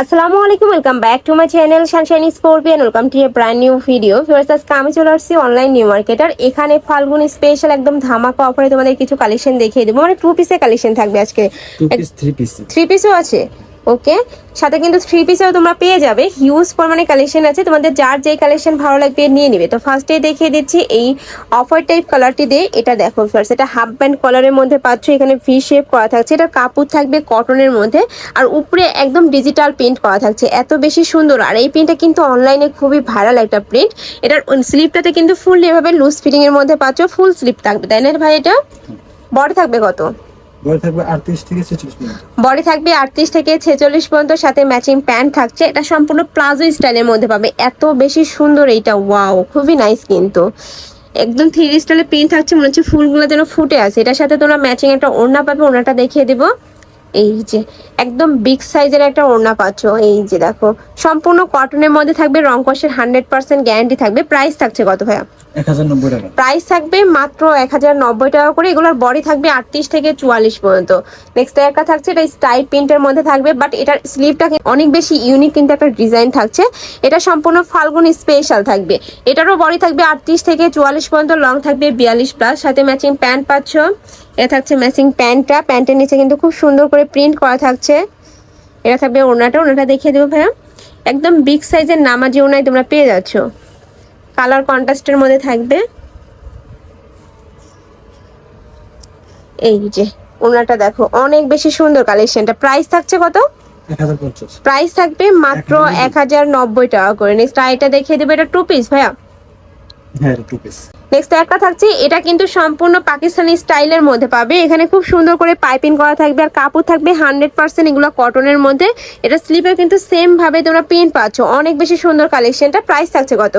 আসসালামু আলাইকুম welcome back to my channel sunshine scorpion welcome to a brand new video Firoz আজকে আমি চলে আসছি অনলাইন নিউ মার্কেটার এখানে ফাল্গুন স্পেশাল একদম ধামাকা অফারে তোমাদের কিছু কালেকশন দেখিয়ে দেবো। মানে টু পিসের কালেকশন থাকবে আজকে। Two piece three piece three পিসও আছে? ওকে? সাথে কিন্তু থ্রি পিসেও তোমরা পেয়ে যাবে। হিউজ পরিমাণে কালেকশন আছে। তোমাদের যার যেই কালেকশন ভালো লাগবে নিয়ে নিবে। তো ফার্স্টে দেখিয়ে দিচ্ছি এই অফার টাইপ কালারটি দিয়ে। এটা দেখো ফার্স্ট এটা হাফ ব্যান্ড কলারের মধ্যে পাচ্ছ। এখানে ভি শেপ করা থাকছে। এটা কাপড় থাকবে কটনের মধ্যে। আর উপরে একদম ডিজিটাল প্রিন্ট করা থাকছে। এত বেশি সুন্দর। আর এই প্রিন্টটা কিন্তু অনলাইনে খুবই ভাইরাল একটা প্রিন্ট এটার স্লিপটাতে কিন্তু ফুল এভাবে লুজ ফিটিংয়ের মধ্যে পাচ্ছ। ফুল স্লিপ থাকবে। তাই না ভাই এটা? বড় থাকবে কত? বড় থাকবে আটত্রিশ থেকে ছেচল্লিশ মিনিট বডি থাকবে আটত্রিশ থেকে ছেচল্লিশ পর্যন্ত, সাথে ম্যাচিং প্যান্ট থাকছে। এটা সম্পূর্ণ প্লাজো স্টাইলের মধ্যে পাবে। এত বেশি সুন্দর এইটা, ওয়াও, খুবই নাইস কিন্তু। একদম থ্রি স্টাইলের প্রিন্ট থাকছে, মনে হচ্ছে ফুলগুলো যেন ফুটে আছে। এটার সাথে তোমরা ম্যাচিং একটা ওড়না পাবে, ওড়নাটা দেখিয়ে দেবো। এই যে একদম বিগ সাইজের একটা ওড়না পাচ্ছ এই যে দেখো। সম্পূর্ণ কটনের মধ্যে থাকবে রং কষের হান্ড্রেড পার্সেন্ট গ্যারান্টি থাকবে। প্রাইস থাকছে কত ভাইয়া? প্রাইস থাকবে মাত্র এক হাজার নব্বই টাকা করে। এগুলোর বডি থাকবে আটত্রিশ থেকে চুয়াল্লিশ পর্যন্ত। নেক্সট একটা থাকছে এটা স্টাইল প্রিন্টের মধ্যে থাকবে বাট এটার স্লিভটা অনেক বেশি ইউনিক কিন্তু একটা ডিজাইন থাকছে। এটা সম্পূর্ণ ফাল্গুন স্পেশাল থাকবে। এটারও বডি থাকবে আটত্রিশ থেকে চুয়াল্লিশ পর্যন্ত লং থাকবে বিয়াল্লিশ প্লাস সাথে ম্যাচিং প্যান্ট পাচ্ছ। এটা থাকছে ম্যাচিং প্যান্টটা প্যান্টের নিচে কিন্তু খুব সুন্দর করে প্রিন্ট করা থাকছে। এটা থাকবে ওনাটা ওনাটা দেখিয়ে দেবো ভাইয়া। একদম বিগ সাইজের নামাজি ওনায় তোমরা পেয়ে যাচ্ছ। কালার কন্ট্রাস্টের মধ্যে থাকবে। এই যে ওনাটা দেখো অনেক বেশি সুন্দর কালেকশনটা প্রাইস থাকছে কত? প্রাইস থাকবে মাত্র এক হাজার নব্বই। টাকা করে। নেক্সট আইটা দেখিয়ে দেবে। এটা টু পিস ভাইয়া। হ্যাঁ টু পিস নেক্সট একটা থাকছে এটা কিন্তু সম্পূর্ণ পাকিস্তানি স্টাইলের মধ্যে পাবে। এখানে খুব সুন্দর করে পাইপিং করা থাকবে আর কাপড় থাকবে হান্ড্রেড পার্সেন্ট এগুলো কটনের মধ্যে। এটা স্লিপে কিন্তু সেম ভাবে তোমরা প্রিন্ট পাচ্ছ। অনেক বেশি সুন্দর কালেকশনটা প্রাইস থাকছে কত?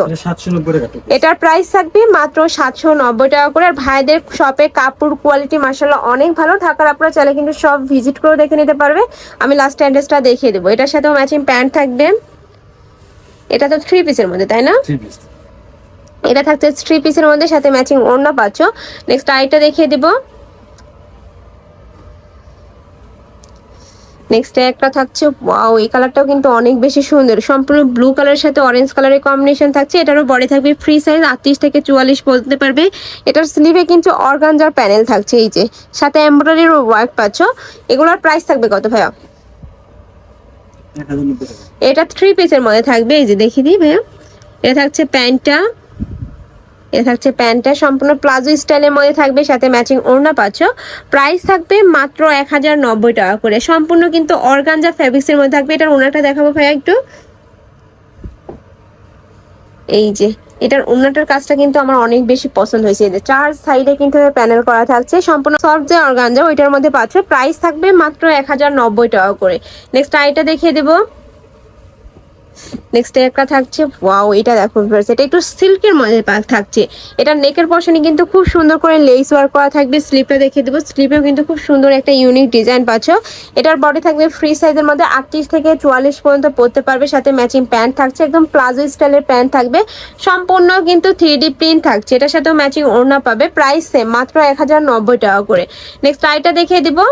এটার প্রাইস থাকবে মাত্র সাতশো নব্বই টাকা করে। আর ভাইদের শপে কাপড় কোয়ালিটি মার্শাল্লাহ অনেক ভালো। থাকার আপনারা চাইলে কিন্তু সব ভিজিট করে দেখে নিতে পারবে। আমি লাস্ট অ্যাড্রেসটা দেখিয়ে দেবো। এটার সাথেও ম্যাচিং প্যান্ট থাকবে। এটা তো থ্রি পিসের মধ্যে তাই না? থ্রি পিস এটা থাকছে থ্রি পিসের মধ্যে সাথে ম্যাচিং ওড়না পাচ্ছ নেক্সট আইটা দেখিয়ে দিব। নেক্সট একটা থাকছে ওয়াও এই কালারটাও কিন্তু অনেক বেশি সুন্দর। সম্পূর্ণ ব্লু কালারের সাথে অরেঞ্জ কালারের কম্বিনেশন থাকছে। এটারও বডি থাকবে ফ্রি সাইজ আটত্রিশ থেকে চুয়াল্লিশ বলতে পারবে। এটার স্লিভে কিন্তু অর্গানজার প্যানেল থাকছে এই যে। সাথে এমব্রয়ডারির ওয়ার্ক পাচ্ছ। এগুলোর প্রাইস থাকবে কত ভাইয়া? এটা থ্রি পিসের মধ্যে থাকবে এই যে দেখিয়ে দিই ভাইয়া। এটা থাকছে প্যান্টটা। এটা থাকছে প্যান্টটা। সম্পূর্ণ প্লাজো স্টাইলের মধ্যে থাকবে, সাথে ম্যাচিং ওড়না পাচ্ছ। প্রাইস থাকবে মাত্র এক হাজার নব্বই টাকা করে। সম্পূর্ণ কিন্তু অর্গানজা ফ্যাব্রিক্সের মধ্যে থাকবে। এটার ওনাটা দেখাবো ভাইয়া একটু। এই যে, এটার ওনাটার কাজটা কিন্তু আমার অনেক বেশি পছন্দ হয়েছে। যে, চার সাইডে কিন্তু প্যানেল করা থাকছে। সম্পূর্ণ সফট যে অর্গানজা, ওইটার মধ্যে পাচ্ছ। প্রাইস থাকবে মাত্র এক হাজার নব্বই টাকা করে। নেক্সট আইটা দেখিয়ে দেবো। নেক্সট একটা থাকছে ওয়াও এটা দেখো এটা একটু সিল্কের মধ্যে থাকছে। এটা নেকের পশনে কিন্তু খুব সুন্দর করে লেস ওয়ার্ক করা থাকবে স্লিপে দেখিয়ে দেবো স্লিপেও কিন্তু খুব সুন্দর একটা ইউনিক ডিজাইন পাচ্ছ। এটার বডি থাকবে ফ্রি সাইজের মধ্যে আটত্রিশ থেকে চুয়াল্লিশ পর্যন্ত পরতে পারবে, সাথে ম্যাচিং প্যান্ট থাকছে, একদম প্লাজো স্টাইলের প্যান্ট থাকবে। সম্পূর্ণ কিন্তু থ্রি ডি প্রিন্ট থাকছে, এটার সাথেও ম্যাচিং ওড়না পাবে প্রাইস সেম মাত্র এক হাজার নব্বই টাকা করে। নেক্সট আইটা দেখিয়ে দিবো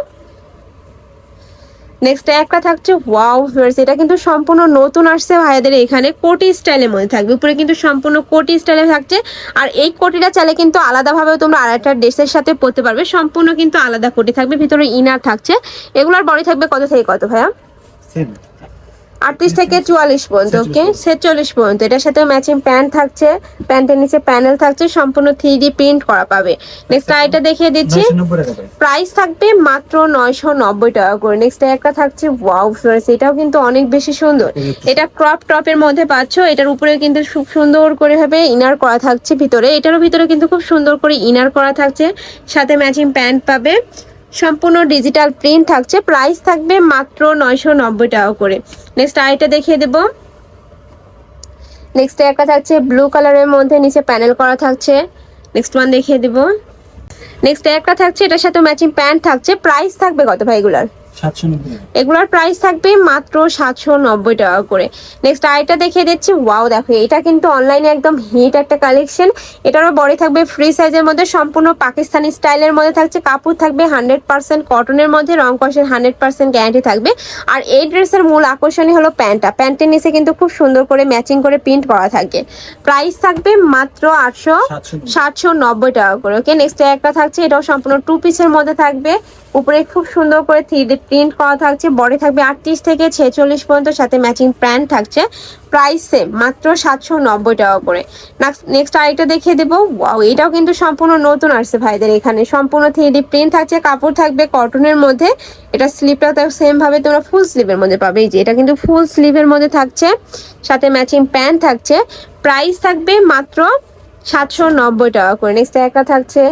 নেক্সট একটা থাকছে ওয়াও ভিউয়ার্স এটা কিন্তু সম্পূর্ণ নতুন আসছে ভাইয়াদের এখানে কোটি স্টাইলের মধ্যে থাকবে। উপরে কিন্তু সম্পূর্ণ কোটি স্টাইলে থাকছে। আর এই কোটিটা চাইলে কিন্তু আলাদাভাবেও তোমরা আরেকটা ড্রেসের সাথে পরতে পারবে। সম্পূর্ণ কিন্তু আলাদা কোটি থাকবে। ভিতরে ইনার থাকছে। এগুলোর বডি থাকবে কত থেকে কত ভাইয়া? আটত্রিশ থেকে চুয়াল্লিশ পর্যন্ত ওকে ছেচল্লিশ পর্যন্ত। এটার সাথে ম্যাচিং প্যান্ট থাকছে প্যান্টের নিচে প্যানেল থাকছে সম্পূর্ণ থ্রি ডি প্রিন্ট করা পাবে। নেক্সট আইটা দেখিয়ে দিচ্ছি। প্রাইস থাকবে মাত্র নয়শো নব্বই টাকা করে। নেক্সট একটা থাকছে ওয়াও ফ্লোরেস এটাও কিন্তু অনেক বেশি সুন্দর। এটা ক্রপ টপের মধ্যে পাচ্ছ এটার উপরে কিন্তু খুব সুন্দর করে ভাবে ইনার করা থাকছে ভিতরে। এটারও ভিতরে কিন্তু খুব সুন্দর করে ইনার করা থাকছে। সাথে ম্যাচিং প্যান্ট পাবে। সম্পূর্ণ ডিজিটাল প্রিন্ট থাকছে। প্রাইস থাকবে মাত্র নয়শো নব্বই টাকা করে। নেক্সট আইটা দেখিয়ে দেবো। নেক্সট একটা থাকছে ব্লু কালারের মধ্যে নিচে প্যানেল করা থাকছে। নেক্সট ওয়ান দেখিয়ে দেবো। নেক্সট একটা থাকছে, এটার সাথে ম্যাচিং প্যান্ট থাকছে। প্রাইস থাকবে কত ভাই এগুলার? সাতশো নব্বই টাকা এগুলোর প্রাইস থাকবে মাত্র সাতশো নব্বই টাকা করে। নেক্সট আরেকটা দেখিয়ে দিচ্ছি। ওয়াও দেখো এটা কিন্তু অনলাইনে একদম হিট একটা কালেকশন এটারও বডি থাকবে ফ্রি সাইজের মধ্যে সম্পূর্ণ পাকিস্তানি স্টাইলের মধ্যে থাকছে। কাপড় থাকবে হান্ড্রেড পার্সেন্ট কটনের মধ্যে রং কষের হান্ড্রেড পার্সেন্ট গ্যারান্টি থাকবে। আর এই ড্রেসের মূল আকর্ষণই হলো প্যান্টটা। প্যান্টের নিচে কিন্তু খুব সুন্দর করে ম্যাচিং করে প্রিন্ট করা থাকে। প্রাইস থাকবে মাত্র আটশো সাতশো সাতশো নব্বই টাকা করে ওকে নেক্সট একটা থাকছে এটাও সম্পূর্ণ টু পিসের মধ্যে থাকবে। উপরে খুব সুন্দর করে থ্রি প্রিন্ট করা থাকছে, বডি থাকবে আটত্রিশ থেকে ছেচল্লিশ পর্যন্ত, সাথে ম্যাচিং প্যান্ট থাকছে। প্রাইস সেম মাত্র সাতশো নব্বই টাকা করে। নেক্সট আরেকটা দেখিয়ে দেবো। ওয়াও এটাও কিন্তু সম্পূর্ণ নতুন আসছে ভাইদের এখানে। সম্পূর্ণ থ্রি প্রিন্ট থাকছে, কাপড় থাকবে কটনের মধ্যে। এটা স্লিপটা তো সেমভাবে তোমরা ফুল স্লিভের মধ্যে পাবে। এই যে, এটা কিন্তু ফুল স্লিভের মধ্যে থাকছে। সাথে ম্যাচিং প্যান্ট থাকছে। প্রাইস থাকবে মাত্র সাতশো নব্বই টাকা করে। নেক্সট একটা থাকছে।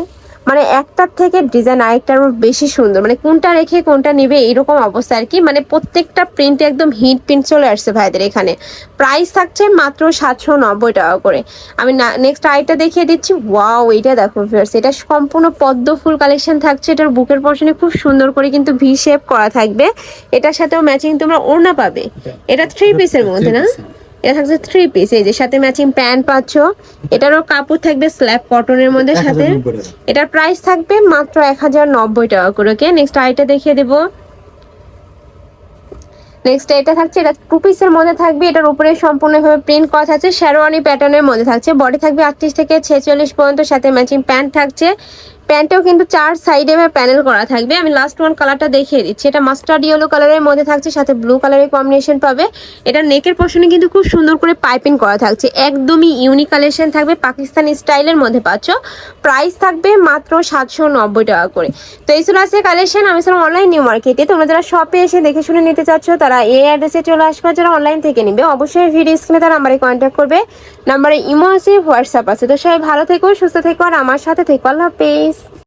মানে একটার থেকে ডিজাইন আরেকটার বেশি সুন্দর। মানে কোনটা রেখে কোনটা নিবে এরকম অবস্থা আর কি। মানে প্রত্যেকটা প্রিন্টে একদম হিট প্রিন্ট চলে আসছে ভাইদের এখানে। প্রাইস থাকছে মাত্র সাতশো নব্বই টাকা করে। আমি নেক্সট আরেকটা দেখিয়ে দিচ্ছি। ওয়াও এইটা দেখো ভিউয়ার্স এটা সম্পূর্ণ পদ্ম ফুল কালেকশন থাকছে। এটার বুকের পশনে খুব সুন্দর করে কিন্তু ভি শেপ করা থাকবে। এটার সাথেও ম্যাচিং তোমরা ওড়না পাবে। এটা থ্রি পিসের মধ্যে, না? এটা থাকছে থ্রি পিস এই যে সাথে ম্যাচিং প্যান্ট পাচ্ছ। এটারও কাপড় থাকবে স্ল্যাব কটনের মধ্যে সাথে। এটার প্রাইস থাকবে মাত্র এক হাজার নব্বই টাকা করে ওকে নেক্সট আইটা দেখিয়ে দেবো। নেক্সট এটা থাকছে এটা টু পিসের মধ্যে থাকবে। এটার উপরে সম্পূর্ণভাবে প্রিন্ট করা থাকছে শেরওয়ানি প্যাটার্নের মধ্যে থাকছে। বডি থাকবে আটত্রিশ থেকে ছেচল্লিশ পর্যন্ত সাথে ম্যাচিং প্যান্ট থাকছে। প্যান্টেও কিন্তু চার সাইডে প্যানেল করা থাকবে। আমি লাস্ট ওয়ান কালারটা দেখিয়ে দিচ্ছি। এটা মাস্টার্ড ইয়েলো কালারের মধ্যে থাকছে, সাথে ব্লু কালারের কম্বিনেশন পাবে। এটা নেকের পশনে কিন্তু খুব সুন্দর করে পাইপিং করা থাকছে। একদমই ইউনিক কালেকশন থাকবে, পাকিস্তানি স্টাইলের মধ্যে পাচ্ছ। প্রাইস থাকবে মাত্র সাতশো নব্বই টাকা করে। তো এই ছিল আছে কালেকশন আমি ছিলাম অনলাইন নিউ মার্কেটে তোমরা যারা শপে এসে দেখে শুনে নিতে চাচ্ছ, তারা এই অ্যাড্রেসে চলে আসবে। যারা অনলাইন থেকে নিবে, অবশ্যই ভিডিও স্ক্রিনে তারা নাম্বারে কন্ট্যাক্ট করবে। নাম্বারে ইমো আছে হোয়াটসঅ্যাপ আছে। তো সবাই ভালো থেকো, সুস্থ থেকো, আর আমার সাথে থেকো। আল্লাহ হাফেজ।